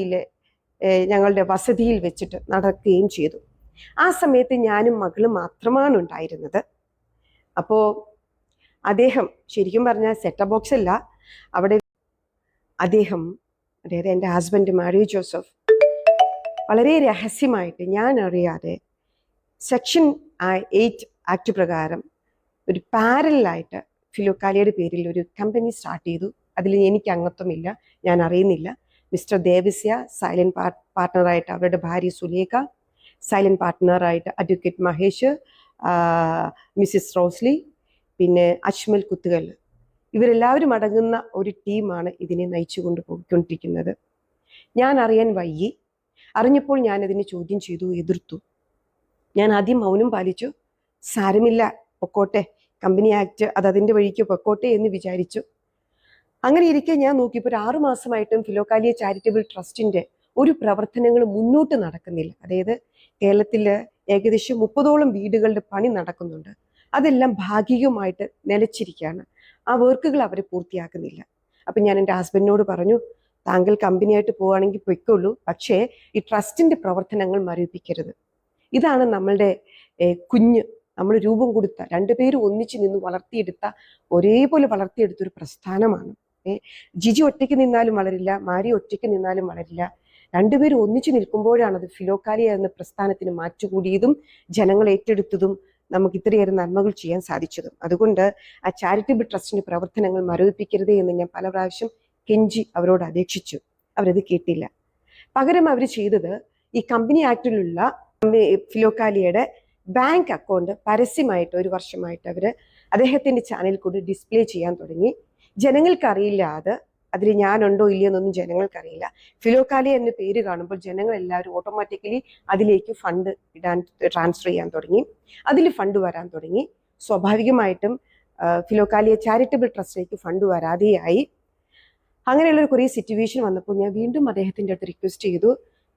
ഞങ്ങളുടെ വസതിയിൽ വെച്ചിട്ട് നടക്കുകയും ചെയ്തു. ആ സമയത്ത് ഞാനും മകളും മാത്രമാണ് ഉണ്ടായിരുന്നത്. അപ്പോൾ അദ്ദേഹം ശരിക്കും പറഞ്ഞാൽ സെറ്റ ബോക്സ് അല്ല. അവിടെ അദ്ദേഹം അതായത് എന്റെ ഹസ്ബൻഡ് മാരി ജോസഫ് വളരെ രഹസ്യമായിട്ട് ഞാൻ അറിയാതെ സെക്ഷൻ എയ്റ്റ് ആക്ട് പ്രകാരം ഒരു പാരലായിട്ട് ഫിലോക്കാലിയുടെ പേരിൽ ഒരു കമ്പനി സ്റ്റാർട്ട് ചെയ്തു. അതിൽ എനിക്ക് അംഗത്വമില്ല ഞാൻ അറിയുന്നില്ല. മിസ്റ്റർ ദേവിസ്യ സൈലന്റ് പാർട്ട്ണറായിട്ട് അവരുടെ ഭാര്യ സുലേഖ സൈലന്റ് പാർട്ട്ണറായിട്ട് അഡ്വക്കേറ്റ് മഹേഷ് മിസ്സിസ് റോസ്ലി പിന്നെ അജ്മൽ കുത്തുകൽ. ഇവരെല്ലാവരും അടങ്ങുന്ന ഒരു ടീമാണ് ഇതിനെ നയിച്ചു കൊണ്ട് പോയിക്കൊണ്ടിരിക്കുന്നത്. ഞാൻ അറിയാൻ വയ്യി അറിഞ്ഞപ്പോൾ ഞാൻ ചോദ്യം ചെയ്തു എതിർത്തു. ഞാൻ ആദ്യം മൗനം പാലിച്ചു. സാരമില്ല പൊക്കോട്ടെ. കമ്പനി ആക്ട് അത് അതിന്റെ വഴിക്ക് പൊക്കോട്ടെ എന്ന് വിചാരിച്ചു. അങ്ങനെ ഇരിക്കെ ഞാൻ നോക്കിയപ്പോൾ ഒരു ആറു മാസമായിട്ടും ഫിലോക്കാലിയ ചാരിറ്റബിൾ ട്രസ്റ്റിന്റെ ഒരു പ്രവർത്തനങ്ങൾ മുന്നോട്ട് നടക്കുന്നില്ല. അതായത് കേരളത്തിൽ ഏകദേശം മുപ്പതോളം വീടുകളുടെ പണി നടക്കുന്നുണ്ട്. അതെല്ലാം ഭാഗികമായിട്ട് നിലച്ചിരിക്കുകയാണ് ആ വർക്കുകൾ അവർ പൂർത്തിയാക്കുന്നില്ല. അപ്പം ഞാൻ എന്റെ ഹസ്ബൻഡിനോട് പറഞ്ഞു താങ്കൾ കമ്പനിയായിട്ട് പോവുകയാണെങ്കിൽ പൊയ്ക്കൊള്ളൂ. പക്ഷേ ഈ ട്രസ്റ്റിന്റെ പ്രവർത്തനങ്ങൾ മരവിപ്പിക്കരുത്. ഇതാണ് നമ്മളുടെ കുഞ്ഞ്. നമ്മൾ രൂപം കൊടുത്ത രണ്ടുപേരും ഒന്നിച്ച് നിന്ന് വളർത്തിയെടുത്ത ഒരേപോലെ വളർത്തിയെടുത്തൊരു പ്രസ്ഥാനമാണ്. ജിജി ഒറ്റയ്ക്ക് നിന്നാലും വളരില്ല മാരി ഒറ്റയ്ക്ക് നിന്നാലും വളരില്ല. രണ്ടുപേരും ഒന്നിച്ചു നിൽക്കുമ്പോഴാണ് അത് ഫിലോക്കാലിയ എന്ന പ്രസ്ഥാനത്തിന് മാറ്റുകൂടിയതും ജനങ്ങൾ ഏറ്റെടുത്തതും നമുക്ക് ഇത്രയേറെ നന്മകൾ ചെയ്യാൻ സാധിച്ചതും. അതുകൊണ്ട് ആ ചാരിറ്റബിൾ ട്രസ്റ്റിന്റെ പ്രവർത്തനങ്ങൾ മരവിപ്പിക്കരുതേ എന്ന് ഞാൻ പല പ്രാവശ്യം കെഞ്ചി അവരോട് അപേക്ഷിച്ചു. അവരത് കേട്ടില്ല. പകരം അവർ ചെയ്തത് ഈ കമ്പനി ആക്ടിലുള്ള ഫിലോക്കാലിയയുടെ ബാങ്ക് അക്കൗണ്ട് പരസ്യമായിട്ട് ഒരു വർഷമായിട്ട് അവർ അദ്ദേഹത്തിന്റെ ചാനലിൽ കൂടി ഡിസ്പ്ലേ ചെയ്യാൻ തുടങ്ങി. ജനങ്ങൾക്ക് അറിയില്ല അത് അതിൽ ഞാനുണ്ടോ ഇല്ലയോ എന്നൊന്നും ജനങ്ങൾക്കറിയില്ല. ഫിലോക്കാലി എന്ന പേര് കാണുമ്പോൾ ജനങ്ങൾ എല്ലാവരും ഓട്ടോമാറ്റിക്കലി അതിലേക്ക് ഫണ്ട് ഇടാൻ ട്രാൻസ്ഫർ ചെയ്യാൻ തുടങ്ങി. അതിൽ ഫണ്ട് വരാൻ തുടങ്ങി. സ്വാഭാവികമായിട്ടും ഫിലോക്കാലിയെ ചാരിറ്റബിൾ ട്രസ്റ്റിലേക്ക് ഫണ്ട് വരാതെയായി. അങ്ങനെയുള്ള ഒരു കുറേ സിറ്റുവേഷൻ വന്നപ്പോൾ ഞാൻ വീണ്ടും അദ്ദേഹത്തിന്റെ അടുത്ത് റിക്വസ്റ്റ് ചെയ്തു.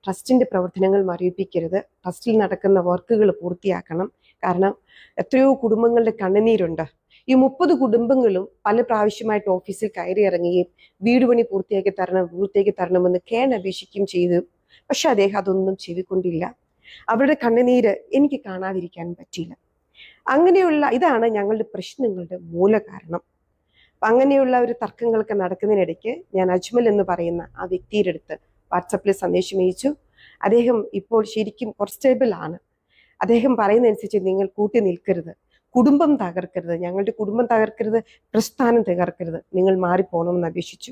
ട്രസ്റ്റിന്റെ പ്രവർത്തനങ്ങൾ മരവിപ്പിക്കരുത് ട്രസ്റ്റിൽ നടക്കുന്ന വർക്കുകൾ പൂർത്തിയാക്കണം. കാരണം എത്രയോ കുടുംബങ്ങളുടെ കണ്ണുനീരുണ്ട്. ഈ മുപ്പത് കുടുംബങ്ങളും പല പ്രാവശ്യമായിട്ട് ഓഫീസിൽ കയറി ഇറങ്ങുകയും വീട് പണി പൂർത്തിയാക്കി തരണം പൂർത്തിയാക്കി തരണമെന്ന് കേൺ അപേക്ഷിക്കുകയും ചെയ്തു. പക്ഷെ അദ്ദേഹം അതൊന്നും ചെവിക്കൊണ്ടില്ല അവരുടെ കണ്ണുനീര് എനിക്ക് കാണാതിരിക്കാൻ പറ്റിയില്ല. അങ്ങനെയുള്ള ഇതാണ് ഞങ്ങളുടെ പ്രശ്നങ്ങളുടെ മൂല കാരണം. അങ്ങനെയുള്ള ഒരു തർക്കങ്ങളൊക്കെ നടക്കുന്നതിനിടയ്ക്ക് ഞാൻ അജ്മൽ എന്ന് പറയുന്ന ആ വ്യക്തിയുടെ അടുത്ത് വാട്സപ്പിൽ സന്ദേശം അയച്ചു. അദ്ദേഹം ഇപ്പോൾ ശരിക്കും കുറച്ച് സ്റ്റേബിൾ ആണ്. അദ്ദേഹം പറയുന്നതനുസരിച്ച് നിങ്ങൾ കൂട്ടി നിൽക്കരുത്. കുടുംബം തകർക്കരുത്. ഞങ്ങളുടെ കുടുംബം തകർക്കരുത്. പ്രസ്ഥാനം തകർക്കരുത്. നിങ്ങൾ മാറിപ്പോണമെന്ന് അപേക്ഷിച്ചു.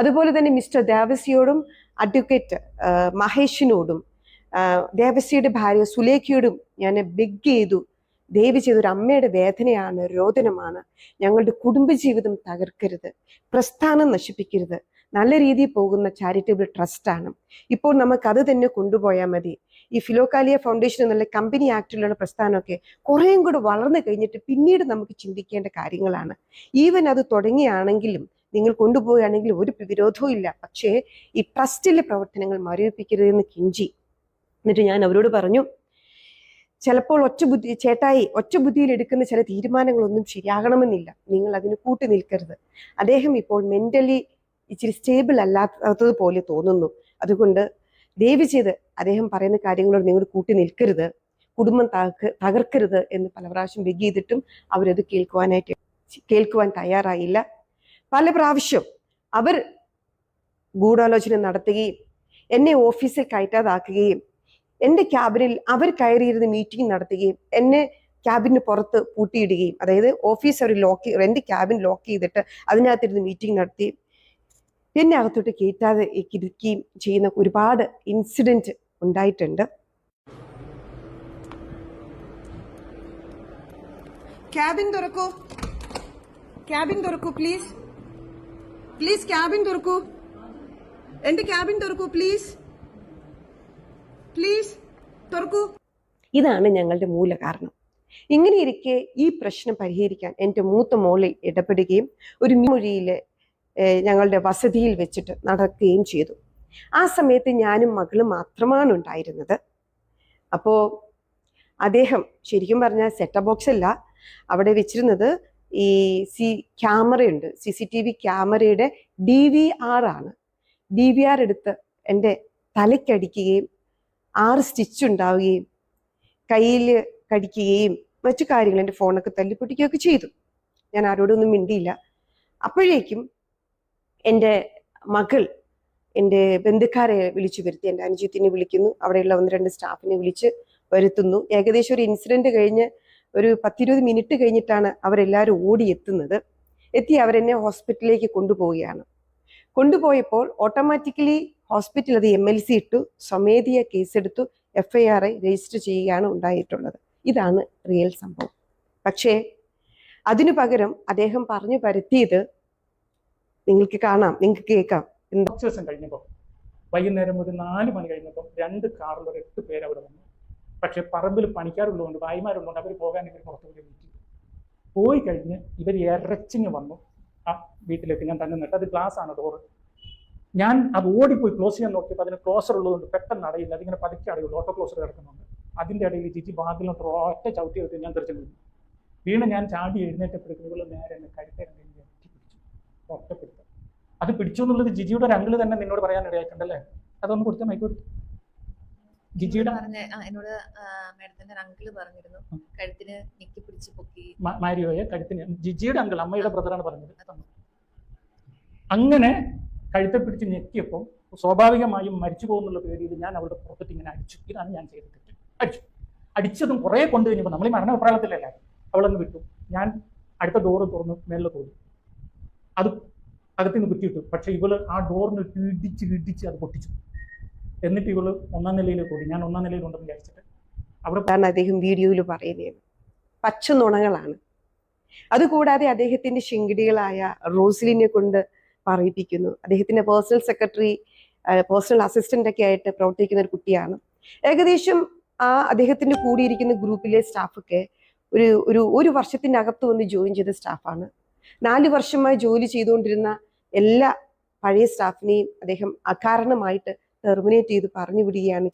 അതുപോലെ തന്നെ മിസ്റ്റർ ദേവസിയോടും അഡ്വക്കേറ്റ് മഹേഷിനോടും ദേവസിയുടെ ഭാര്യ സുലേഖയോടും ഞാൻ ബെഗ് ചെയ്തു. ദയവ് ചെയ്ത് ഒരു അമ്മയുടെ വേദനയാണ് രോദനമാണ്. ഞങ്ങളുടെ കുടുംബജീവിതം തകർക്കരുത്. പ്രസ്ഥാനം നശിപ്പിക്കരുത്. നല്ല രീതിയിൽ പോകുന്ന ചാരിറ്റബിൾ ട്രസ്റ്റാണ് ഇപ്പോൾ നമുക്ക് അത് തന്നെ കൊണ്ടുപോയാൽ മതി. ഈ ഫിലോക്കാലിയ ഫൗണ്ടേഷൻ എന്നുള്ള കമ്പനി ആക്ടിലുള്ള പ്രസ്ഥാനമൊക്കെ കുറേയും കൂടെ വളർന്നു കഴിഞ്ഞിട്ട് പിന്നീട് നമുക്ക് ചിന്തിക്കേണ്ട കാര്യങ്ങളാണ്. ഈവൻ അത് തുടങ്ങിയാണെങ്കിലും നിങ്ങൾ കൊണ്ടുപോവുകയാണെങ്കിൽ ഒരു പ്രതിരോധവും ഇല്ല. പക്ഷേ ഈ ട്രസ്റ്റിലെ പ്രവർത്തനങ്ങൾ മരവിപ്പിക്കരുതെന്ന് കിഞ്ചി. എന്നിട്ട് ഞാൻ അവരോട് പറഞ്ഞു ചിലപ്പോൾ ഒറ്റ ബുദ്ധി ചേട്ടായി ഒറ്റ ബുദ്ധിയിൽ എടുക്കുന്ന ചില തീരുമാനങ്ങളൊന്നും ശരിയാകണമെന്നില്ല. നിങ്ങൾ അതിന് കൂട്ടി നിൽക്കരുത്. അദ്ദേഹം ഇപ്പോൾ മെന്റലി ഇച്ചിരി സ്റ്റേബിൾ അല്ലാത്തതുപോലെ തോന്നുന്നു. അതുകൊണ്ട് ദയവ് ചെയ്ത് അദ്ദേഹം പറയുന്ന കാര്യങ്ങളോട് നിങ്ങൾ കൂട്ടി നിൽക്കരുത്. കുടുംബം തകർക്ക് തകർക്കരുത് എന്ന് പല പ്രാവശ്യം ബെഗ് ചെയ്തിട്ടും അവരത് കേൾക്കുവാനായിട്ട് കേൾക്കുവാൻ തയ്യാറായില്ല. പല പ്രാവശ്യം അവർ ഗൂഢാലോചന നടത്തുകയും എന്നെ ഓഫീസിൽ കയറ്റാതാക്കുകയും എന്റെ ക്യാബിനിൽ അവർ കയറിയിരുന്ന് മീറ്റിംഗ് നടത്തുകയും എന്നെ ക്യാബിന് പുറത്ത് പൂട്ടിയിടുകയും അതായത് ഓഫീസ് അവർ ലോക്ക് എന്റെ ക്യാബിൻ ലോക്ക് ചെയ്തിട്ട് അതിനകത്തിരുന്ന് മീറ്റിംഗ് നടത്തി എന്നെ അകത്തോട്ട് കയറ്റാതെ ഇരിക്കുകയും ചെയ്യുന്ന ഒരുപാട് ഇൻസിഡന്റ് ഉണ്ടായിട്ടുണ്ട്. ക്യാബിൻ തുറക്കൂ. ക്യാബിൻ തുറക്കൂ പ്ലീസ് പ്ലീസ് ക്യാബിൻ തുറക്കൂ. എന്റെ ക്യാബിൻ തുറക്കൂ പ്ലീസ് പ്ലീസ് തുറക്കൂ. ഇതാണ് ഞങ്ങളുടെ മൂല കാരണം ഇങ്ങനെ ഇരിക്കെ ഈ പ്രശ്നം പരിഹരിക്കാൻ എന്റെ മൂത്ത മോളിൽ ഇടപെടുകയും ഒരു മൊഴിയിലെ ഞങ്ങളുടെ വസതിയിൽ വെച്ചിട്ട് നടക്കുകയും ചെയ്തു. ആ സമയത്ത് ഞാനും മകളും മാത്രമാണ് ഉണ്ടായിരുന്നത്. അപ്പോൾ അദ്ദേഹം ശരിക്കും പറഞ്ഞാൽ സെറ്റ ബോക്സ് അല്ല. അവിടെ വെച്ചിരുന്നത് ഈ സി ക്യാമറയുണ്ട്. സി സി ടി വി ക്യാമറയുടെ ഡി വി ആർ ആണ്. ഡി വി ആർ എടുത്ത് എന്റെ തലയ്ക്കടിക്കുകയും ആറ് സ്റ്റിച്ച് ഉണ്ടാവുകയും കയ്യിൽ കടിക്കുകയും മറ്റു കാര്യങ്ങൾ എന്റെ ഫോണൊക്കെ തല്ലിപ്പൊട്ടിക്കുകയൊക്കെ ചെയ്തു. ഞാൻ ആരോടൊന്നും മിണ്ടിയില്ല. അപ്പോഴേക്കും എന്റെ മകൾ എന്റെ ബന്ധുക്കാരെ വിളിച്ചു വരുത്തി എന്റെ അനുജിത്തിനെ വിളിക്കുന്നു. അവിടെയുള്ള ഒന്ന് രണ്ട് സ്റ്റാഫിനെ വിളിച്ച് വരുത്തുന്നു. ഏകദേശം ഒരു ഇൻസിഡന്റ് കഴിഞ്ഞ് ഒരു പത്തിരുപത് മിനിറ്റ് കഴിഞ്ഞിട്ടാണ് അവരെല്ലാവരും ഓടിയെത്തുന്നത്. എത്തി അവരെന്നെ ഹോസ്പിറ്റലിലേക്ക് കൊണ്ടുപോവുകയാണ്. കൊണ്ടുപോയപ്പോൾ ഓട്ടോമാറ്റിക്കലി ഹോസ്പിറ്റൽ അത് എം എൽ സി ഇട്ടു സ്വമേധിയ കേസെടുത്തു F I R I register ചെയ്യുകയാണ് ഉണ്ടായിട്ടുള്ളത്. ഇതാണ് റിയൽ സംഭവം. പക്ഷേ അതിനു പകരം അദ്ദേഹം പറഞ്ഞു പരത്തിയത് നിങ്ങൾക്ക് കാണാം നിങ്ങൾക്ക് കേൾക്കാം. കുറച്ച് ദിവസം കഴിഞ്ഞപ്പോൾ വൈകുന്നേരം ഒരു നാല് മണി കഴിഞ്ഞപ്പോൾ രണ്ട് കാറിൽ ഒരു എട്ട് പേര് അവിടെ വന്നു. പക്ഷെ പറമ്പിൽ പണിക്കാരുള്ളതുകൊണ്ട് ഭായിമാരുള്ളതുകൊണ്ട് അവർ പോകാൻ ഇവർ പുറത്തുകൂടി വിളിച്ചു പോയി കഴിഞ്ഞ് ഇവർ ഇരച്ചിങ് വന്നു. ആ വീട്ടിലേക്ക് ഞാൻ തന്നെ നിട്ട് അത് ഗ്ലാസ് ആണ് ഡോറ് ഞാൻ അത് ഓടിപ്പോയി ക്ലോസ് ചെയ്യാൻ നോക്കിയപ്പോൾ അതിന് ക്ലോസർ ഉള്ളതുകൊണ്ട് പെട്ടെന്ന് അടയില്ല അതിങ്ങനെ പതുക്കെ അടയുള്ളൂ ഓട്ടോ ക്ലോസർ കിടക്കുന്നുണ്ട്. അതിന്റെ ഇടയിൽ ജിജി ബാഗിലോട്ട് ഒറ്റ ചവിട്ടി എടുത്ത് ഞാൻ തെറിച്ചു വീണു. ഞാൻ ചാടി എഴുന്നേറ്റപ്പോഴേക്കും നേരെ എന്നെ ഒറ്റപ്പെടുത്തും അത് പിടിച്ചു എന്നുള്ളത് ജിജിയുടെ ഒരു അങ്കിൾ തന്നെ നിന്നോട് പറയാൻ ഇടയായിട്ടുണ്ടല്ലേ? അതൊന്ന് കൊടുത്ത മൈക്ക് കൊടുത്തു. ജിജിയുടെ എന്നോട് മേഡത്തിന്റെ അങ്കിൾ പറഞ്ഞിരുന്നു. കഴുത്തിന് ഞെക്കി പിടിച്ച് പൊക്കി. മാരിയോയെ കഴുത്തിന് ജിജിയുടെ അങ്കിൾ അമ്മയുടെ ബ്രദറാണ് പറഞ്ഞത്. അങ്ങനെ കഴുത്തെ പിടിച്ച് ഞെക്കിയപ്പോൾ സ്വാഭാവികമായും മരിച്ചു പോകുന്നുള്ള പേടിയിൽ ഞാൻ അവളുടെ പുറത്തിട്ട് ഇങ്ങനെ അടിച്ചു. ഇതാണ് ഞാൻ ചെയ്ത തെറ്റ്. അടിച്ചു. അടിച്ചതും കുറേ കൊണ്ടു കഴിഞ്ഞപ്പോൾ നമ്മൾ ഈ മരണ അഭിപ്രായത്തിലല്ലേ അവളൊന്ന് വിട്ടു. ഞാൻ അടുത്ത ഡോറ് തുറന്ന് മേളിൽ പോയി. അത് അകത്ത് നിന്ന് കുത്തിയിട്ടു. പക്ഷെ ഇവൾ ആ ഡോറിന് ഇടിച്ച് ഇടിച്ച് അത് പൊട്ടിച്ചു. എന്നിട്ട് ഇവൾ ഒന്നാം നിലയിലേക്ക് ഓടി. ഞാൻ ഒന്നാം നിലയിലുണ്ടെന്ന് വിചാരിച്ചിട്ട് അവിടെ കാരണം അദ്ദേഹം വീഡിയോയിൽ പറയുന്നത് പച്ച നുണകളാണ് അതുകൂടാതെ അദ്ദേഹത്തിന്റെ ശിങ്കിടികളായ റോസ്ലിനെ കൊണ്ട് പറയിപ്പിക്കുന്നു. അദ്ദേഹത്തിന്റെ പേഴ്സണൽ സെക്രട്ടറി പേഴ്സണൽ അസിസ്റ്റന്റ് ഒക്കെ ആയിട്ട് പ്രവർത്തിക്കുന്ന ഒരു കുട്ടിയാണ്. ഏകദേശം ആ അദ്ദേഹത്തിന്റെ കൂടിയിരിക്കുന്ന ഗ്രൂപ്പിലെ സ്റ്റാഫൊക്കെ ഒരു ഒരു ഒരു വർഷത്തിനകത്ത് വന്ന് ജോയിൻ ചെയ്ത സ്റ്റാഫാണ്. നാല് വർഷമായി ജോലി ചെയ്തുകൊണ്ടിരുന്ന എല്ലാ പഴയ സ്റ്റാഫിനെയും അദ്ദേഹം അകാരണമായിട്ട് ടെർമിനേറ്റ് ചെയ്ത് പറഞ്ഞു വിടുകയാണ്